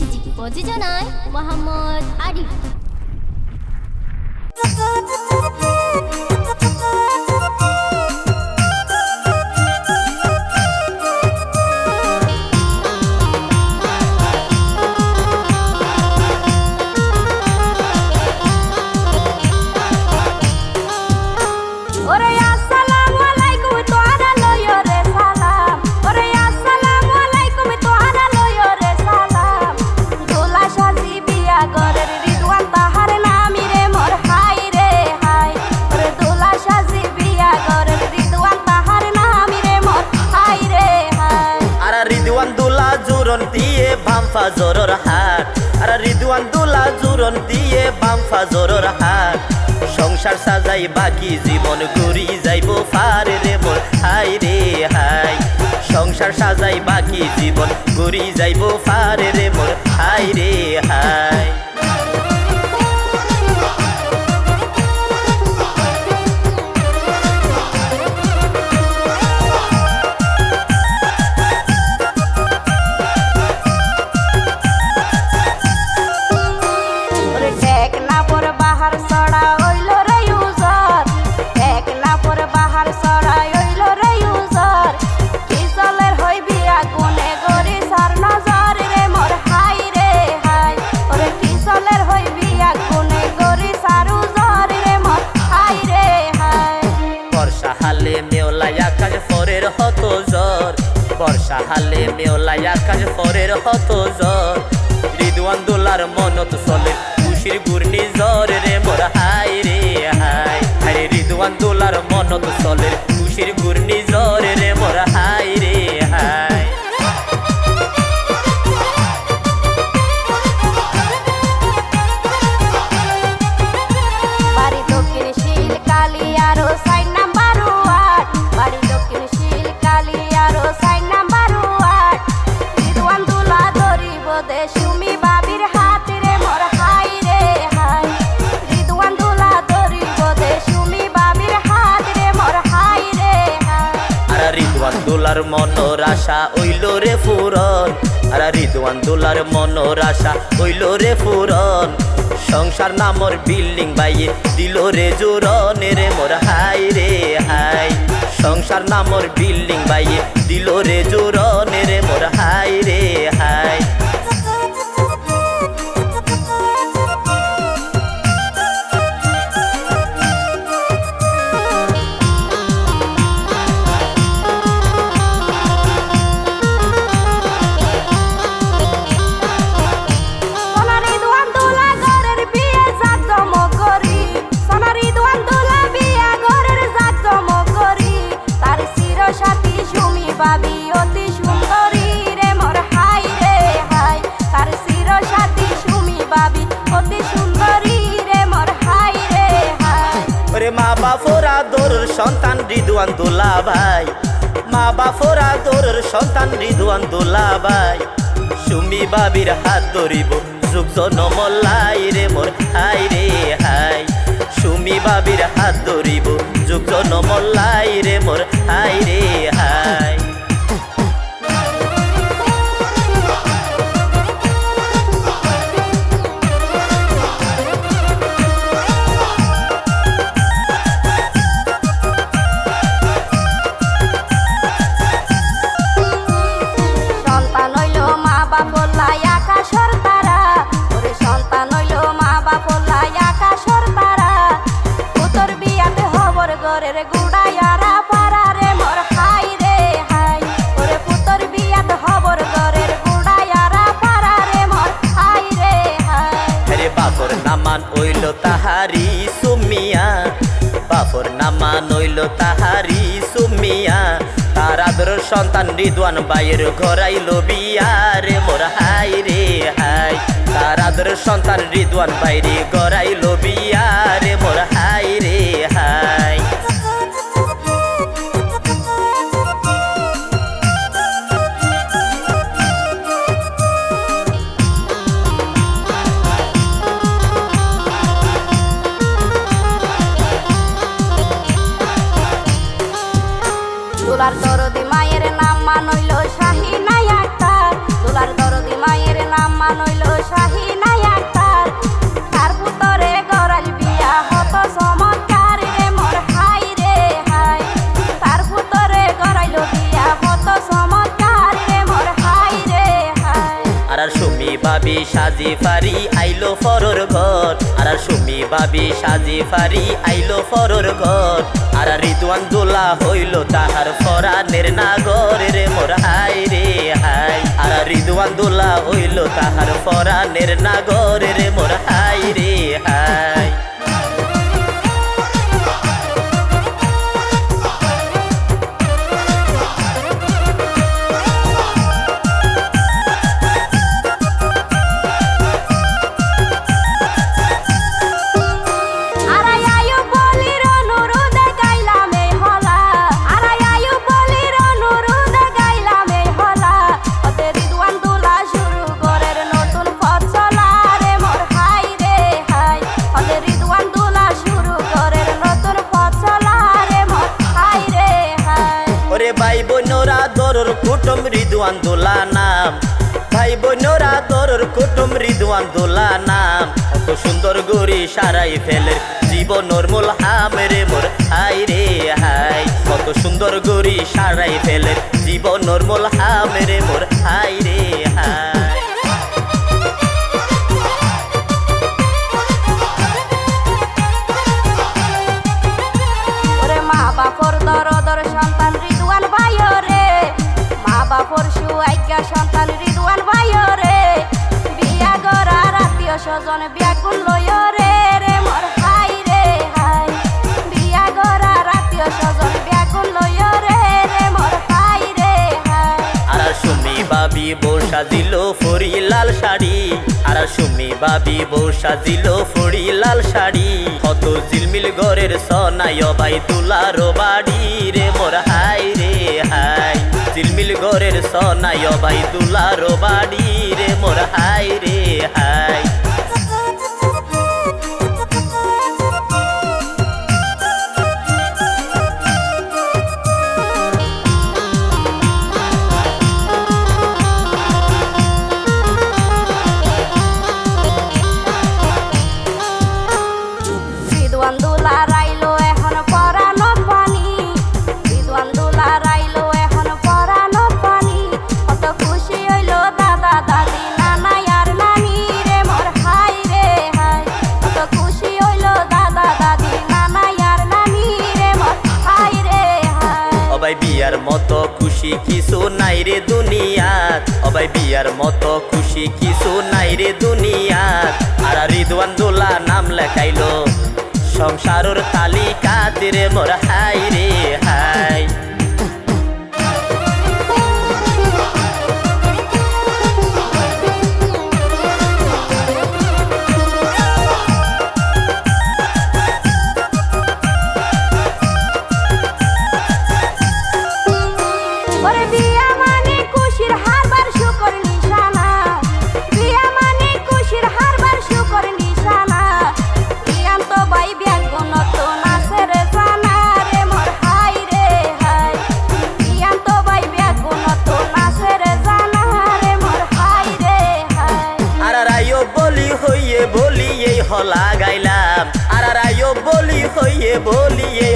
চিঠি প্রযোজনায় মোহাম্মদ আরিফ বামফা জোরর হাট আর রিদুয়ান দুলা জুরন দিয়ে বামফা জোরর হাট সংসার সাজাই বাকি জীবন ঘুরি যাইব ফার রে মোর হাই রে হাই। সংসার সাজাই বাকি জীবন ঘুরি যাইব ফার রে মোর হাই রে হাই। বর্ষা হালে মেওলাই আকাশ ফরের হত জ্বর। রিদওয়ান দোলার মনত চলে, খুশির ঘূর্ণি জ্বর রে মোর হাই রে হাই হাই রিদওয়ান দোলার মনত চলে, খুশির ঘূর্ণি জ্বর রে মোর দোলার মনোর আশা ওইল রে ফুরন আর রিদওয়ান, দোলার মনোর আশা রে ফুরন সংসার নামর বিল্ডিং বাইয়ে দিল রে জোরন রে মোর হাই রে হাই সংসার নামর বিল্ডিং বাইয়ে দিল রে জোরন রে মোর হাই রে হাই সন্তান রিদুয়ান দোলা ভাই। মা বাপরা তোর সন্তান রিদুয়ান দোলা ভাই। সুমি বাবির হাত ধরিব, যুগ জনমল্লাই রে মোর হাই রে হাই। সুমি বাবির হাত ধরিব, যুগ জনমল্লাই রে মোর হাই রে হাই। সন্তান রিদওয়ান বাইয়ের ঘরাইল বিয়ারে, মোর হাই রে হাই। তার আদর সন্তান রিদওয়ান বাইরে গড়াইল বিয়ারে, মোর বাবি সাজি ফারি, আইলো ফরর ঘর। আর সুমি বাবি সাজি ফারি, আইলো ফরর ঘর। আর রিদওয়ান দোলা হইল তাহার ফরানের নাগর। রে মোর হাই রে হাই। আর রিদওয়ান দোলা হইল তাহার ফরানের নাগর। রে মোর হাই রে হাই। কুটুম রিদওয়ান দোলা ভাই বোনরা তোর কুটুম দোলা নাম কত সুন্দর গরি সারাই ফেলে জীবন নর্মল হামেরে মোর হাই রে হাই। কত সুন্দর গরি সারাই ফেলের জীবন নর্মল হামেরে মোর হাই রে সুয়াইকা সন্তান রিদওয়ান ভাইও বিয়া গড়ার আত্মীয় স্বজন ব্যাকুল লয় রে মোর হাই রে, হাই। বিয়া গড়ার আত্মীয় স্বজন ব্যাকুল লয় রে মোর হাই রে, হাই। আর সুমি বাবি বউ সাজিল ফরি লাল শাড়ি। আর সুমি বাবি বউ সাজিল ফরি লাল শাড়ি। কত জিলমিল ঘরের সনায় ভাই তুলার বাড়ি। রে মোর হাই জিলমিল ঘরের সনায় ভাই তুলার বাড়ি রে মোর হাই রে হাই খুশি কিছু নাই রে দুনিয়াত। অবাই বিয়ার মতো খুশি কিছু নাই রে দুনিয়াত। আর রিদওয়ান দোলা নাম লেখাইলো, সংসারর তালিকা রে মোর হাই রে হাই।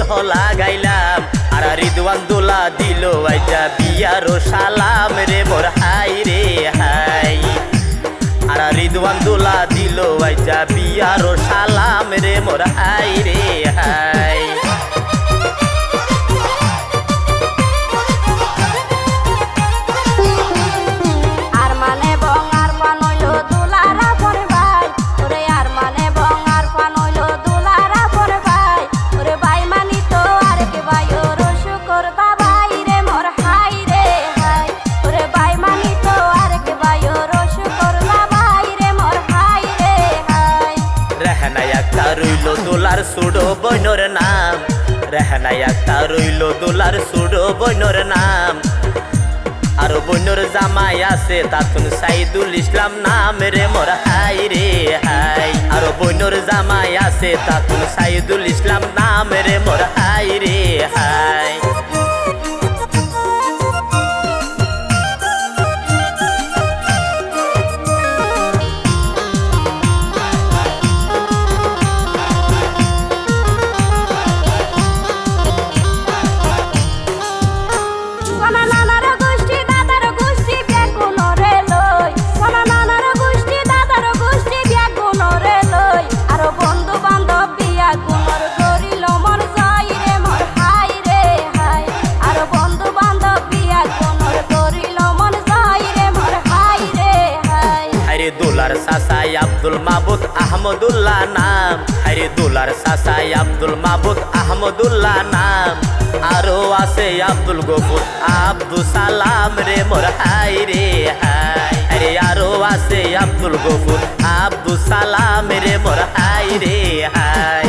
বলি এই হলা গাইলাম আর রিদওয়ান দোলা দিল আইজা বিয়ারো সালাম রে মোর হাই রে হাই। আর রিদওয়ান দোলা দিল আইজা বিয়ারো সালাম রে মোর হাই রে হাই। দোলার সুডো বইনর নাম। আর বৈনর জামাই আছে, তাতুন সাইদুল ইসলাম নাম রে মোর হাই রে হাই। আর বৈনর জামাই আছে, তাতুন সাইদুল ইসলাম নাম রে মোর হাই রে হাই। আহমদুল্লাহ নাম। আরে দুলার সাসাই আব্দুল মাবুদ আহমদুল্লাহ নাম। আরও আছে আব্দুল গফুর, আব্দুল সালাম রে মোর হাই রে হাই আরে আরও আছে আব্দুল গফুর, আব্দুল সালাম রে মোর হাই রে হাই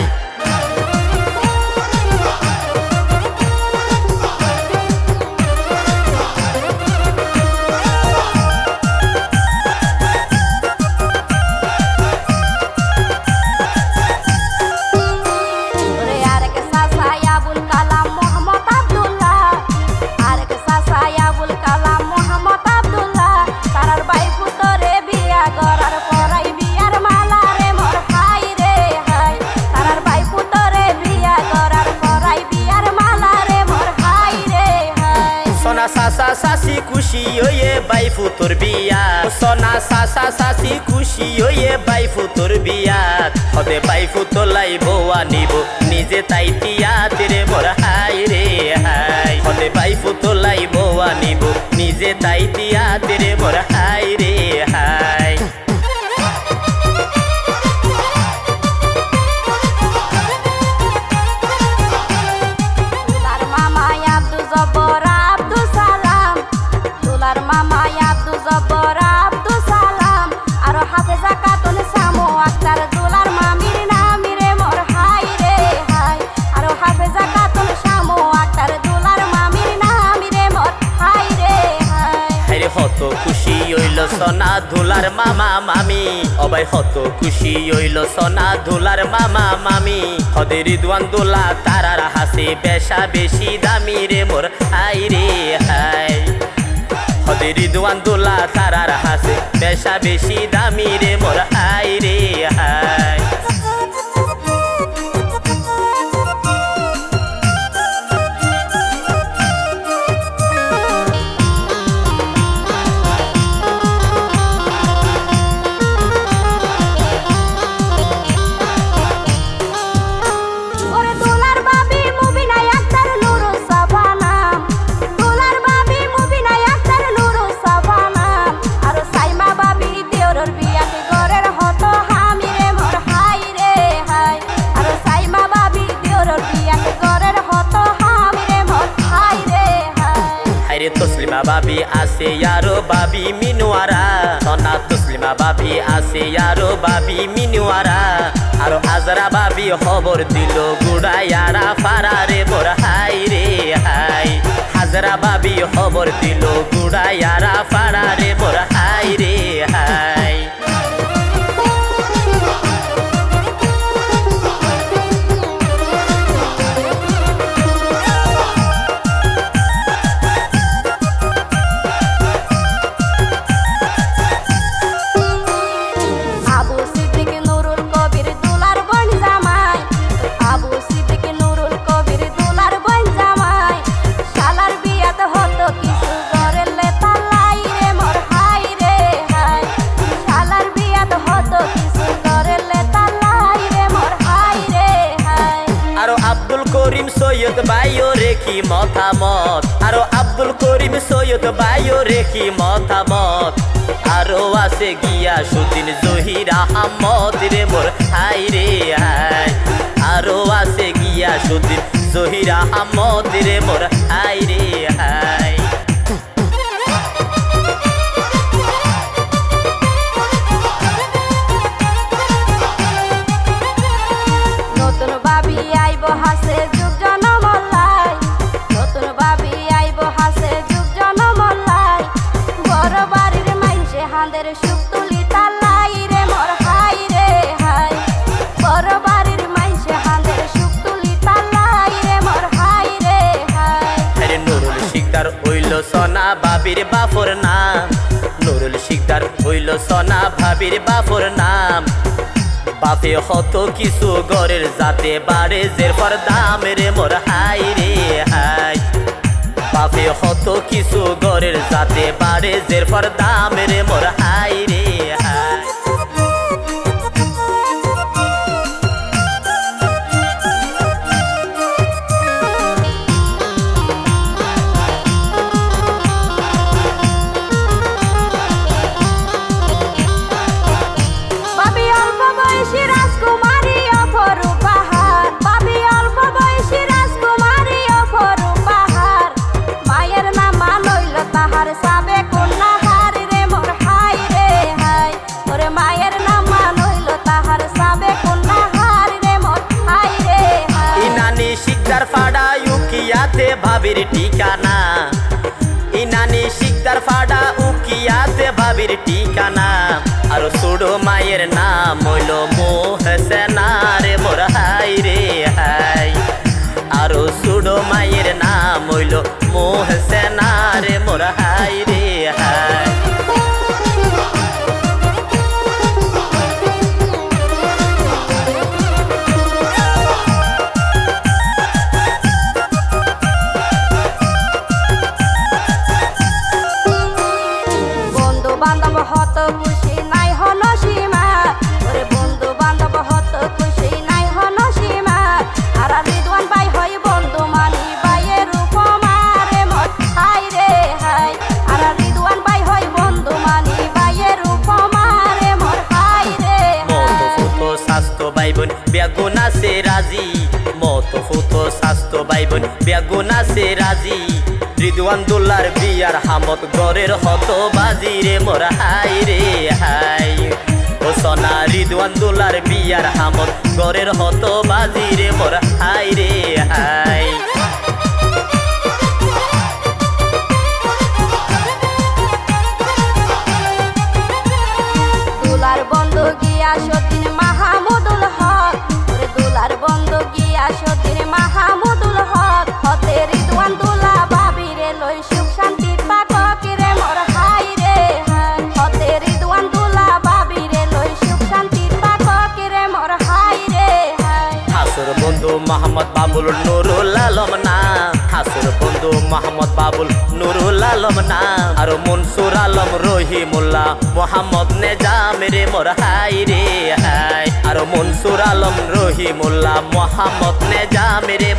হদে রিদওয়ান দোলা, তারার হাসে বেশা বেশি দামি রে মোর। আই রে হাই হদে রিদওয়ান দোলা, তারার হাসে পেশা বেশি দামি রে মোর। আই রে হাই তসলিমা বাবি আছে আরও বাবি মিনুয়ারা। সোনা তুসলিমা বাবি আছে আরও বাবি মিনুয়ারা। আর হাজরা বাবি খবর দিল গুড়াইয়ারা ফারারে বোর হাই রে হাই। হাজরা বাবি খবর দিল গুড়াইয়ারা ফারারে বোর হাই রে হাই। রেখি মতামত? আরও আব্দুল করিম, সৈয়দ বাইও রেখি মতামত? আরও আছে গিয়া সুদিন জহির আহমদ রে মোর হাই রে হাই। আরও আছে গিয়া সুদিন জহির আহমদ রে মোর হাই রে হাই। নতুন বাবি আইব হাসে সোনা বাবির বাফর নাম। নুরুল শিকদার হইল সোনা ভাবির বাফর নাম। বাপে হত কিছু গরের যাতে বাড়ে জের পর দাম রে, মোর হাই রে, হাই। বাপে হত কিছু গরের যাতে বাড়ে জের পর দাম রে মোর হাই রে হাই। ঠিকানা আর সুডো মায়ের নাম হইল মোহসেনা রে মোর হাই রে হাই। আর সুডো মায়ের নাম হইল মোহসেনা রে মোর হাই রে বাইবন গোনা সে রাজি। রিদওয়ান দোল্লার বিয়ার হামত গরের হত বাজি রে, মোর হাই রে, হাই। ও সোনা, রিদওয়ান দোল্লার বিয়ার হামত গরের হত বাজি রে মনসুর আলম রহিমুল্লাহ মোহাম্মদ নেজামের রে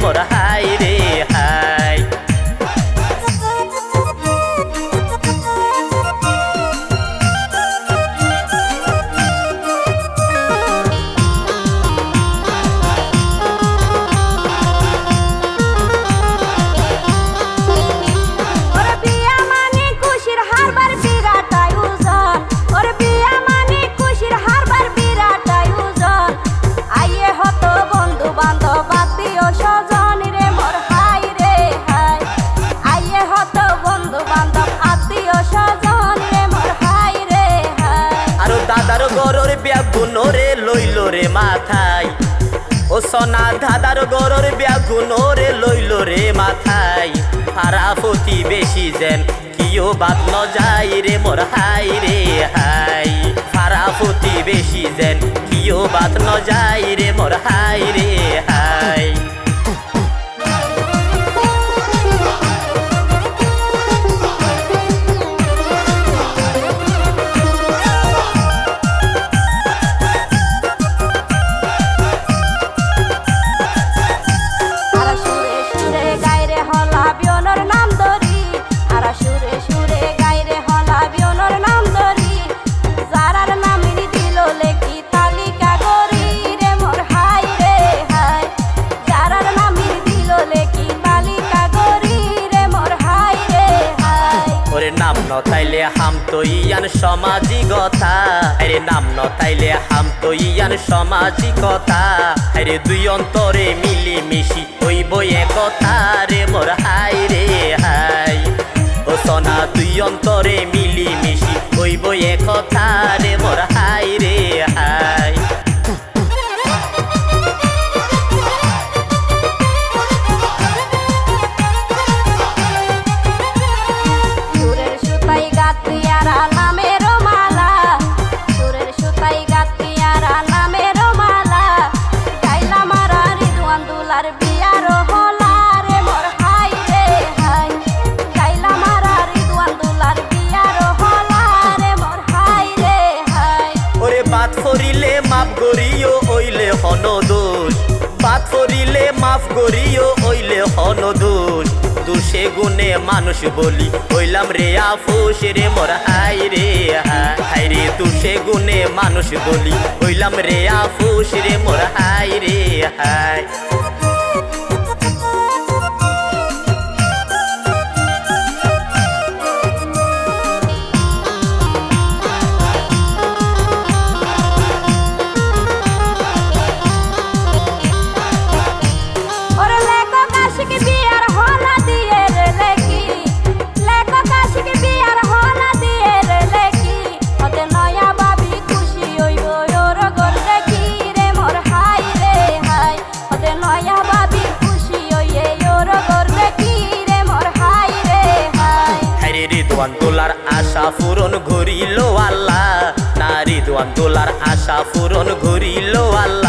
ব্যাগুন রে লইল রে মাথায়। ও সোনা ধাদার গরর ব্যাগুন রে লইল রে মাথায়। ফারাফতি বেশি যেন কিও বাদ ন যাই রে মোর হাই রে হাই ফারাফতি বেশি যেন কিও বাদ ন যাই রে মোর হাই রে হাই ন তাইলে হাম তো ইয়ান সমাজি কথা আরে নাম ন তাইলে হাম তো ইয়ান সমাজি কথা আরে দুই অন্তরে মিলি মিশি বইয়ে কথা রে মোর হাই রে হাই ও সোনা, দুই অন্তরে মিলি মিশি বইয়ে কথা রে মোর হাই রে হাই করিও ওইলে হন দোষ দুষে গুণে মানুষ বলি, হইলাম রে আফুস রে, মোর হাই রে হাই রে, দুষে গুণে মানুষ বলি, হইলাম রে আফুস রে, মোর হাই রে হাই আশা পূরণ ঘুরিল আল্লাহ।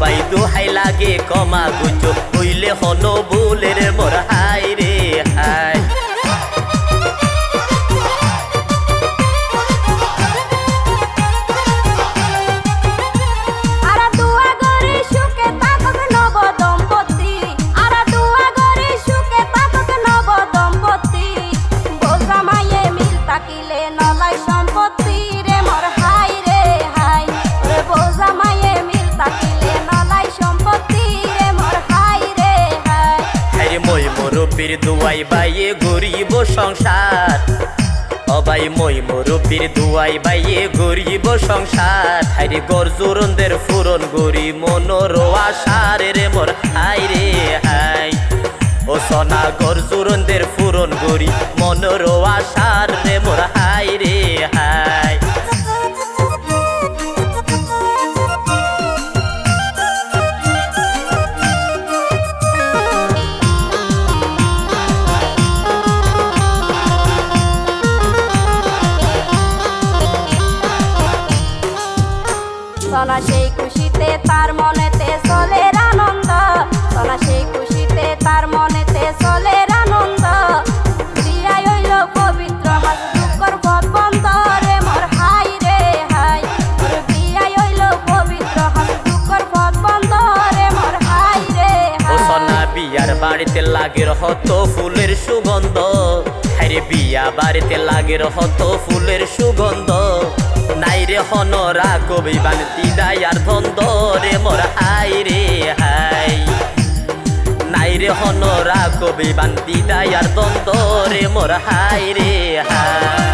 ভাই দোহাই লাগে কমা গুজব হইলে হলো বলে রে মোর হাই রে হাই। গরি মনোর আশার সুগন্ধ। হাইরে বিয়া বাড়িতে লাগে হত ফুলের সুগন্ধ। নাই রে হনরা কবি বানতি আর ধন্দ রে মোর হাই রে হাই। নাই রে হনরা কবি বানতি দাই আর ধন্দ রে মোর হাই রে হাই।